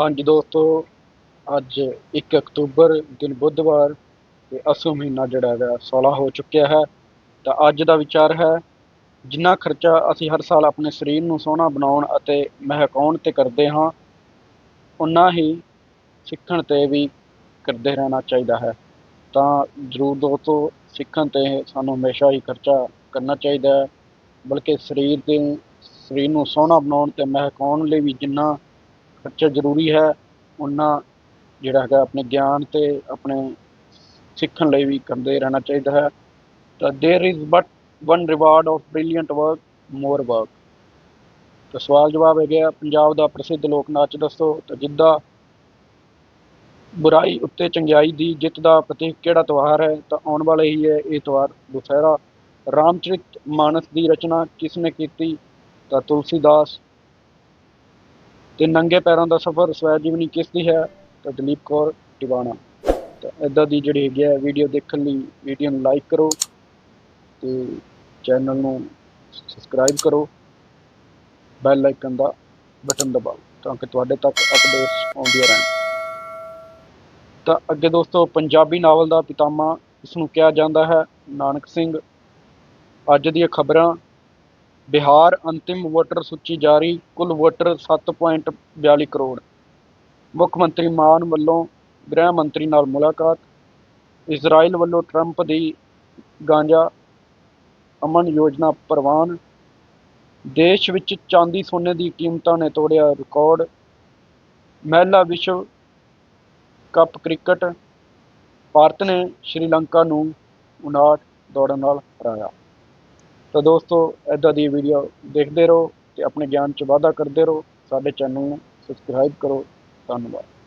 ਹਾਂਜੀ ਦੋਸਤੋ, ਅੱਜ 1 ਅਕਤੂਬਰ ਦਿਨ ਬੁੱਧਵਾਰ ਤੇ ਅਸੂ ਮਹੀਨਾ ਜਿਹੜਾ ਹੈਗਾ 16 ਹੋ ਚੁੱਕਿਆ ਹੈ। ਤਾਂ ਅੱਜ ਦਾ ਵਿਚਾਰ ਹੈ, ਜਿੰਨਾ ਖਰਚਾ ਅਸੀਂ ਹਰ ਸਾਲ ਆਪਣੇ ਸਰੀਰ ਨੂੰ ਸੋਹਣਾ ਬਣਾਉਣ ਅਤੇ ਮਹਿਕਾਉਣ ਤੇ ਕਰਦੇ ਹਾਂ ਉਨਾ ਹੀ ਸਿੱਖਣ ਤੇ ਵੀ ਕਰਦੇ ਰਹਿਣਾ ਚਾਹੀਦਾ ਹੈ। ਤਾਂ ਜ਼ਰੂਰ ਦੋਸਤੋ, ਸਿੱਖਣ ਤੇ ਸਾਨੂੰ ਹਮੇਸ਼ਾ ਹੀ ਖਰਚਾ ਕਰਨਾ ਚਾਹੀਦਾ ਹੈ, ਬਲਕਿ ਸਰੀਰ ਦੇ, ਸਰੀਰ ਨੂੰ ਸੋਹਣਾ ਬਣਾਉਣ ਤੇ ਮਹਿਕਾਉਣ ਲਈ ਵੀ ਜਿੰਨਾ ਬੱਚਾ ਜ਼ਰੂਰੀ ਹੈ ਉਹਨਾਂ ਜਿਹੜਾ ਹੈਗਾ ਆਪਣੇ ਗਿਆਨ ਅਤੇ ਆਪਣੇ ਸਿੱਖਣ ਲਈ ਵੀ ਕਰਦੇ ਰਹਿਣਾ ਚਾਹੀਦਾ ਹੈ। ਤਾਂ there is but one reward of brilliant work more work ਤਾਂ ਸਵਾਲ ਜਵਾਬ ਹੈਗੇ ਆ, ਪੰਜਾਬ ਦਾ ਪ੍ਰਸਿੱਧ ਲੋਕ ਨਾਚ ਦੱਸੋ, ਤਾਂ ਗਿੱਧਾ ਬੁਰਾਈ ਉੱਤੇ ਚੰਗਿਆਈ ਦੀ ਜਿੱਤ ਦਾ ਪ੍ਰਤੀਕ ਕਿਹੜਾ ਤਿਉਹਾਰ ਹੈ, ਤਾਂ ਆਉਣ ਵਾਲੇ ਹੀ ਹੈ ਇਹ ਤਿਉਹਾਰ ਦੁਸਹਿਰਾ। ਰਾਮਚਰਿਤ ਮਾਨਸ ਦੀ ਰਚਨਾ ਕਿਸ ਨੇ ਕੀਤੀ, ਤਾਂ ਤੁਲਸੀਦਾਸ ਤੇ ਨੰਗੇ ਪੈਰਾਂ ਦਾ ਸਫ਼ਰ ਸਵੈ ਜੀਵਨੀ ਕਿਸ ਦੀ ਹੈ? ਤਾਂ ਦਲੀਪ ਕੌਰ ਟਿਵਾਣਾ ਤਾਂ ਇਦਾਂ ਦੀ ਜਿਹੜੀ ਹੈਗੀ ਹੈ ਵੀਡੀਓ ਦੇਖਣ ਲਈ ਵੀਡੀਓ ਨੂੰ ਲਾਈਕ ਕਰੋ ਤੇ ਚੈਨਲ ਨੂੰ ਸਬਸਕ੍ਰਾਈਬ ਕਰੋ। ਬੈਲ ਆਈਕਨ ਦਾ ਬਟਨ ਦਬਾਓ ਤਾਂ ਕਿ ਤੁਹਾਡੇ ਤੱਕ ਅਪਡੇਟਸ ਆਉਂਦੀਆਂ ਰਹਿਣ। ਤਾਂ ਅੱਗੇ ਦੋਸਤੋ ਪੰਜਾਬੀ ਨਾਵਲ ਦਾ ਪਿਤਾਮਾ, ਇਸ ਨੂੰ ਕਿਹਾ ਜਾਂਦਾ ਹੈ, ਨਾਨਕ ਸਿੰਘ। ਅੱਜ ਦੀਆਂ ਖਬਰਾਂ ਬਿਹਾਰ ਅੰਤਿਮ ਵੋਟਰ ਸੂਚੀ ਜਾਰੀ, ਕੁੱਲ ਵੋਟਰ 7.42 ਕਰੋੜ। ਮੁੱਖ ਮੰਤਰੀ ਮਾਨ ਵੱਲੋਂ ਗ੍ਰਹਿ ਮੰਤਰੀ ਨਾਲ ਮੁਲਾਕਾਤ। ਇਜ਼ਰਾਈਲ ਵੱਲੋਂ ਟਰੰਪ ਦੀ ਗਾਂਜਾ ਅਮਨ ਯੋਜਨਾ ਪ੍ਰਵਾਨ। ਦੇਸ਼ ਵਿੱਚ ਚਾਂਦੀ ਸੋਨੇ ਦੀ ਕੀਮਤਾਂ ਨੇ ਤੋੜਿਆ ਰਿਕਾਰਡ। ਮਹਿਲਾ ਵਿਸ਼ਵ ਕੱਪ ਕ੍ਰਿਕਟ। ਭਾਰਤ ਨੇ ਸ਼੍ਰੀਲੰਕਾ ਨੂੰ 59 ਦੌੜਾਂ ਨਾਲ ਹਰਾਇਆ। ਤਾਂ ਦੋਸਤੋ ਇਦਾਂ ਦੀ ਵੀਡੀਓ ਦੇਖਦੇ ਰਹੋ ਤੇ ਆਪਣੇ ਗਿਆਨ 'ਚ ਵਾਧਾ ਕਰਦੇ ਰਹੋ। ਸਾਡੇ ਚੈਨਲ ਨੂੰ ਸਬਸਕ੍ਰਾਈਬ ਕਰੋ। ਧੰਨਵਾਦ।